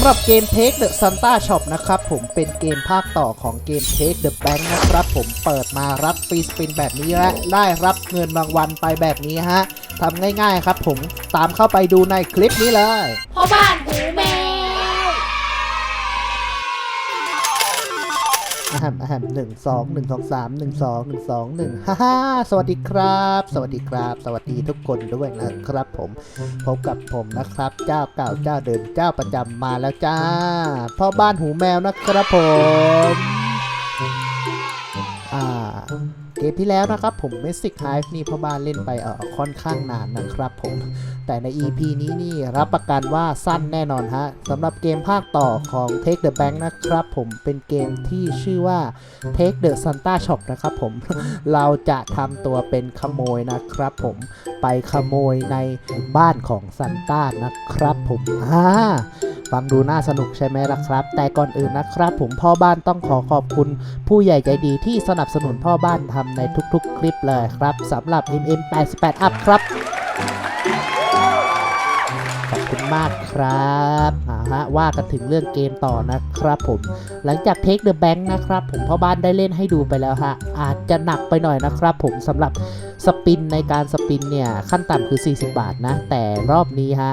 ำหรับเกม Take the Santa Shop นะครับผมเป็นเกมภาคต่อของเกม Take the Bank นะครับผมเปิดมารับฟรีสปินแบบนี้และได้รับเงินรางวัลไปแบบนี้ฮะทำง่ายๆครับผมตามเข้าไปดูในคลิปนี้เลยพ่อบ้านหูแมว อะแฮมอะแฮมหนึ่งสองหนึ่งสองสามหนึ่งสองหนึ่งสองหนึ่งฮ่าฮ่าสวัสดีครับ สวัสดีครับ สวัสดีทุกคนด้วยนะครับ ผมพบกับผมนะครับ เจ้าเก่าเจ้าเดิมเจ้าประจำมาแล้วจ้าพ่อบ้านหูแมวนะครับผม เกมที่แล้วนะครับผม Mystic Hive นี่พ่อบ้านเล่นไปเออค่อนข้างนานนะครับผม แต่ใน EP นี้นี่รับประกันว่าสั้นแน่นอนฮะสำหรับเกมภาคต่อของ Take the Bank นะครับผมเป็นเกมที่ชื่อว่า Take the Santa Shop นะครับผม เราจะทำตัวเป็นขโมยนะครับผมไปขโมยในบ้านของซันต้านะครับผมอ่า ฟังดูน่าสนุกใช่ไหมล่ะครับ แต่ก่อนอื่นนะครับ ผมพ่อบ้านต้องขอขอบคุณ ผู้ใหญ่ใจดีที่สนับสนุนพ่อบ้านทำในทุกๆ คลิปเลยครับสำหรับ MM88 Up ครับ มากครับอ่าฮะว่ากันถึงเรื่องเกมต่อนะครับผม หลังจาก Take the Bank นะครับผมพ่อบ้านได้เล่นให้ดูไปแล้วฮะอาจจะหนักไปหน่อยนะครับผมสำหรับสปินในการสปินเนี่ยขั้นต่ำคือ 40 บาทนะ แต่รอบนี้ฮะ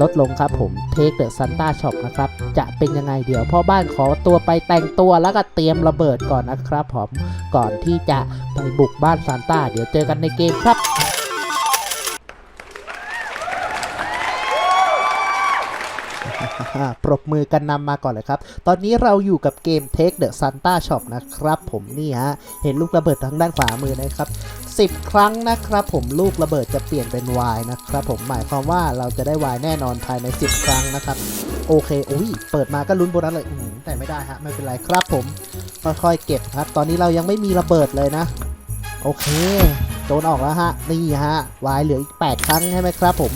ลดลงครับผม Take the Santa Shop นะครับ จะเป็นยังไงเดี๋ยวพ่อบ้านขอตัวไปแต่งตัวแล้วก็เตรียมระเบิดก่อนนะครับผมก่อนที่จะไปบุกบ้านซานต้าเดี๋ยวเจอกันในเกมครับ ปรบมือกันนำมาก่อนเลยครับ ตอนนี้เราอยู่กับเกม Take the Santa Shop นะครับ ผมนี่ฮะ เห็นลูกระเบิดทางด้านขวามือนะครับ10 ครั้งนะครับผมลูกระเบิดจะเปลี่ยนเป็น Y นะครับผมหมายความว่าเราจะได้ Y แน่นอนภายใน 10 ครั้งนะครับ โอเคอุ้ยเปิดมาก็ลุ้นโบนัสเลยแต่ไม่ได้ฮะไม่เป็นไรครับผมค่อยๆเก็บครับ ตอนนี้เรายังไม่มีระเบิดเลยนะ โอเคโดนออกแล้วฮะนี่ฮะ Y เหลืออีก 8 ครั้งใช่ไหมครับผม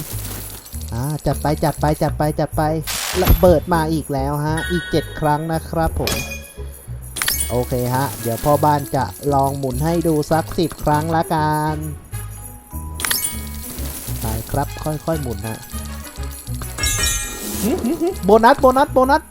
อ่าจัดไปจัดไปจัดไปจัดไป ระเบิดมาอีกแล้วฮะ อีก 7 ครั้งนะครับผม โอเคฮะ เดี๋ยวพ่อบ้านจะลองหมุนให้ดูสัก 10 ครั้งละกันไปครับ ค่อยๆหมุนฮะโบนัส โบนัส โบนัส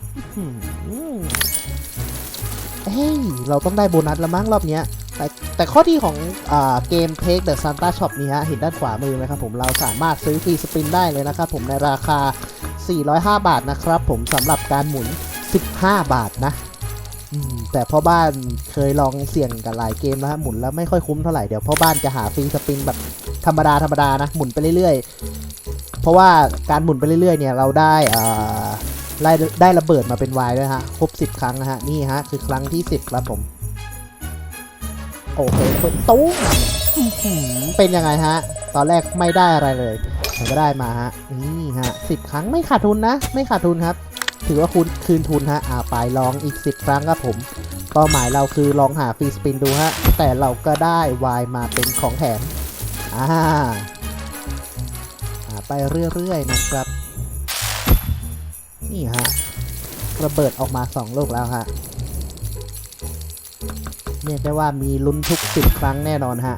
เฮ้ย เราต้องได้โบนัสล้วมั้งรอบเนี้ย แต่แต่ข้อดีของอเกม Take the Santa Shop นี่ฮะเห็นด้านขวามือไหมครับผมเราสามารถซื้อฟรีสปินได้เลยนะครับผมในราคา 405 บาทนะครับผมสำหรับการหมุน 15 บาทนะแต่พ่อบ้านเคยลองเสี่ยงกับหลายเกมแล้วฮะหมุนแล้วไม่ค่อยคุ้มเท่าไหร่เดี๋ยวพ่อบ้านจะหาฟรีสปินแบบธรรมดาธรรมดานะหมุนไปเรื่อยๆ เพราะว่าการหมุนไปเรื่อยๆเนี่ยเราได้อ่าได้ได้ระเบิดมาเป็นวายด้วยฮะครบ 10 ครั้งนะฮะนี่ฮะคือครั้งที่ 10 ครับผม โอเคเปิดตู้มอื้อหือเป็นยังไงฮะ ตอนแรกไม่ได้อะไรเลยมันก็ได้มาฮะ นี่ฮะสิบครั้งไม่ขาดทุนนะ ไม่ขาดทุนครับ ถือว่าคุณคืนทุนฮะ อ่าไปลองอีก10ครั้งครับผมเป้าหมายเราคือลองหาฟรีสปินดูฮะ แต่เราก็ได้วายมาเป็นของแถมอ่าหาไปเรื่อยๆนะครับ นี่ฮะ ระเบิดออกมา 2 ลูกแล้วฮะ เรียกได้ว่ามีลุ้นทุก 10 ครั้งแน่นอนฮะ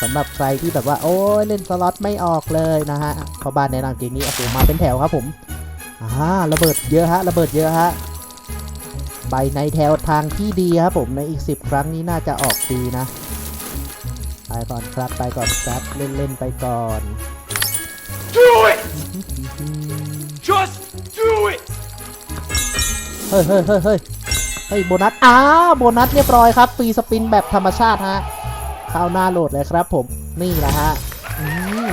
สำหรับใครที่แบบว่าโอ้ยเล่นสล็อตไม่ออกเลยนะฮะเพอบ้านแนะนำเกมนี้โอ้โหมาเป็นแถวครับผมอ่าระเบิดเยอะฮะระเบิดเยอะฮะใบในแถวทางที่ดีครับผมในอีก 10 ครั้งนี้น่าจะออกดีนะไปก่อนครับไปก่อนครับเล่นเล่นๆไปก่อน Do it! Just do it! เฮ้ยเฮ้ยเฮ้ย เฮ้ยโบนัสอ้าวโบนัสเรียบร้อยครับฟรีสปินแบบธรรมชาติฮะเข้าหน้าโหลดเลยครับผมนี่แหละฮะอืม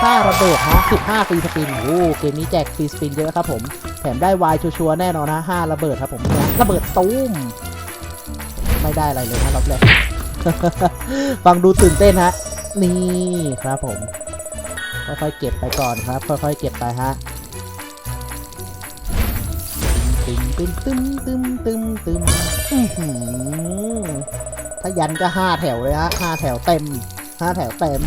ค่าระเบิดฮะ15ฟรีสปินโอ้เกมนี้แจกฟรีสปินเยอะครับผมแถมได้วายชัวร์แน่นอนนะ5ระเบิดครับผมระเบิดตูมไม่ได้อะไรเลยนะรอบแรกฟังดูตื่นเต้นฮะนี่ครับผมค่อยๆเก็บไปก่อนครับ ค่อยๆเก็บไปฮะ ตึมตึมตึมตึมตึมตึมถ้ายันก็ห้าแถวเลยฮะห้าแถวเต็มห้าแถวเต็ม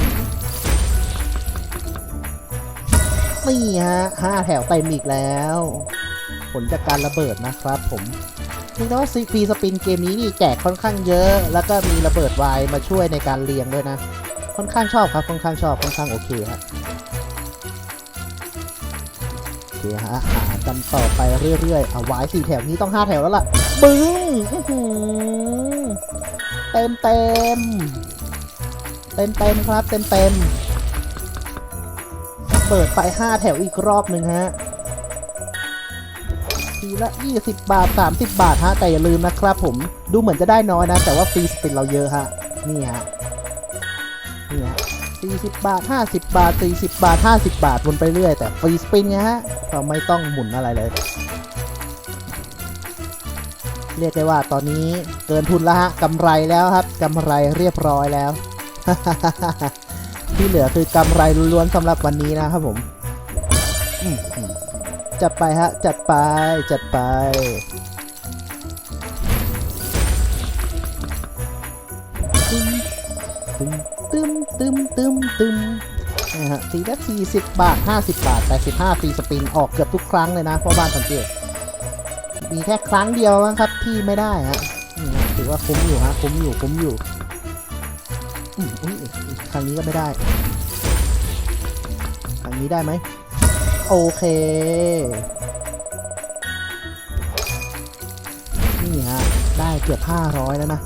นี่ฮะห้าแถวเต็มอีกแล้ว ผลจากการระเบิดนะครับผมนี่ก็ซีฟีสปินเกมนี้นี่แจกค่อนข้างเยอะ แล้วก็มีระเบิดไวายมาช่วยในการเรียงด้วยนะ ค่อนข้างชอบครับ ค่อนข้างชอบ ค่อนข้างโอเคครับ เคฮะหากันต่อไปเรื่อยๆเอาไว้สี่แถวนี้ต้องห้าแถวแล้วล่ะ บึ้งเต็มเต็มเต็มเต็มครับเต็มเต็มเปิดไปห้าแถวอีกรอบหนึ่งฮะทีละ 20 บาท 30 บาทฮะแต่อย่าลืมนะครับผมดูเหมือนจะได้น้อยนะ แต่ว่าฟรีสปินเราเยอะฮะนี่ฮะนี่ฮะ 40 บาท 50 บาท 40 บาท 50 บาทวนไปเรื่อยแต่ฟรีสปินไงฮะเราไม่ต้องหมุนอะไรเลย เรียกได้ว่าตอนนี้เกินทุนแล้วฮะกำไรแล้วครับกำไรเรียบร้อยแล้ว ที่เหลือคือกำไรล้วนๆสำหรับวันนี้นะครับผมอืมอืมจัดไปฮะ จัดไป จัดไป ตึมตึมนะฮะทีละ40บบาท50บาท85ฟรีสปินออกเกือบทุกครั้งเลยนะเพราะบ้านสังเกตมีแค่ครั้งเดียวมั้งครับที่ไม่ได้ฮะนะถือว่าคุ้มอยู่ฮะคุ้มอยู่คุ้มอยู่อืมอุ้ยครั้งนี้ก็ไม่ได้ครั้งนี้ได้ไหมโอเคนี่ฮะได้เกือบ500แล้วนะ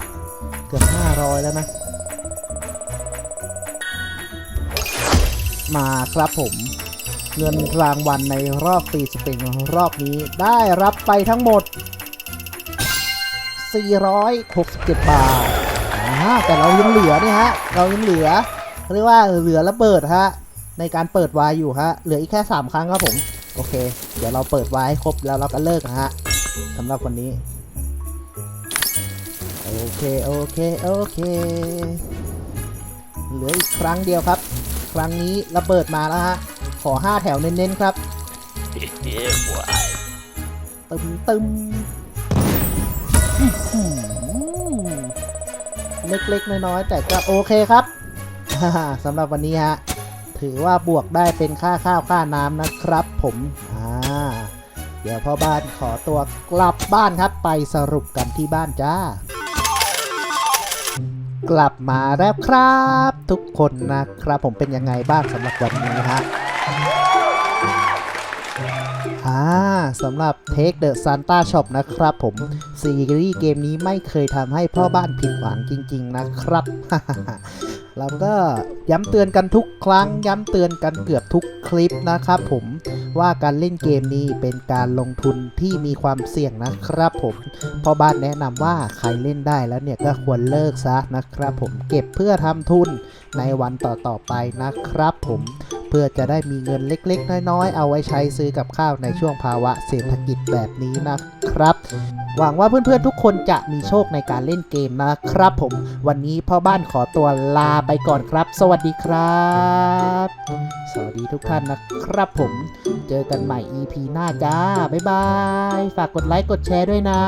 เกือบ500แล้วนะ มาครับผม เงินรางวัลในรอบฟรีสปริงรอบนี้ได้รับไปทั้งหมด 467 บาทแต่เรายังเหลือนี่ฮะ เรายังเหลือเรียกว่าเหลือระเบิดฮะ ในการเปิดวายอยู่ฮะ เหลืออีกแค่ 3 ครั้งครับผม โอเค เดี๋ยวเราเปิดวายให้ครบแล้วเราก็เลิกนะฮะสำหรับวันนี้ โอเค โอเค โอเค เหลืออีกครั้งเดียวครับ ครั้งนี้ระเบิดมาแล้วฮะ ขอ 5 แถวเน้นๆครับตึมตึมเล็กๆ น้อยๆ แต่ก็โอเคครับสำหรับวันนี้ฮะ ถือว่าบวกได้เป็นค่าข้าวค่าน้ำนะครับผมอ่าเดี๋ยวพ่อบ้านขอตัวกลับบ้านครับไปสรุปกันที่บ้านจ้า กลับมาแล้วครับ ทุกคนนะครับผมเป็นยังไงบ้างสำหรับวันนี้ฮะอ่าสำหรับ Take the Santa Shop นะครับผมซีรีส์เกมนี้ไม่เคยทำให้พ่อบ้านผิดหวังจริง ๆ นะครับ เราก็ย้ำเตือนกันทุกครั้ง ย้ำเตือนกันเกือบทุกคลิปนะครับผมว่าการเล่นเกมนี้เป็นการลงทุนที่มีความเสี่ยงนะครับผมพ่อบ้านแนะนำว่าใครเล่นได้แล้วเนี่ยก็ควรเลิกซะนะครับผมเก็บเพื่อทำทุนในวันต่อๆไปนะครับผม เพื่อจะได้มีเงินเล็กๆ น้อยๆ เอาไว้ใช้ซื้อกับข้าวในช่วงภาวะเศรษฐกิจแบบนี้นะครับ หวังว่าเพื่อนๆทุกคนจะมีโชคในการเล่นเกมนะครับผม วันนี้พ่อบ้านขอตัวลาไปก่อนครับ สวัสดีครับ สวัสดีทุกท่านนะครับผม เจอกันใหม่ EP หน้าจ้า บ๊ายบาย ฝากกดไลค์กดแชร์ด้วยนะ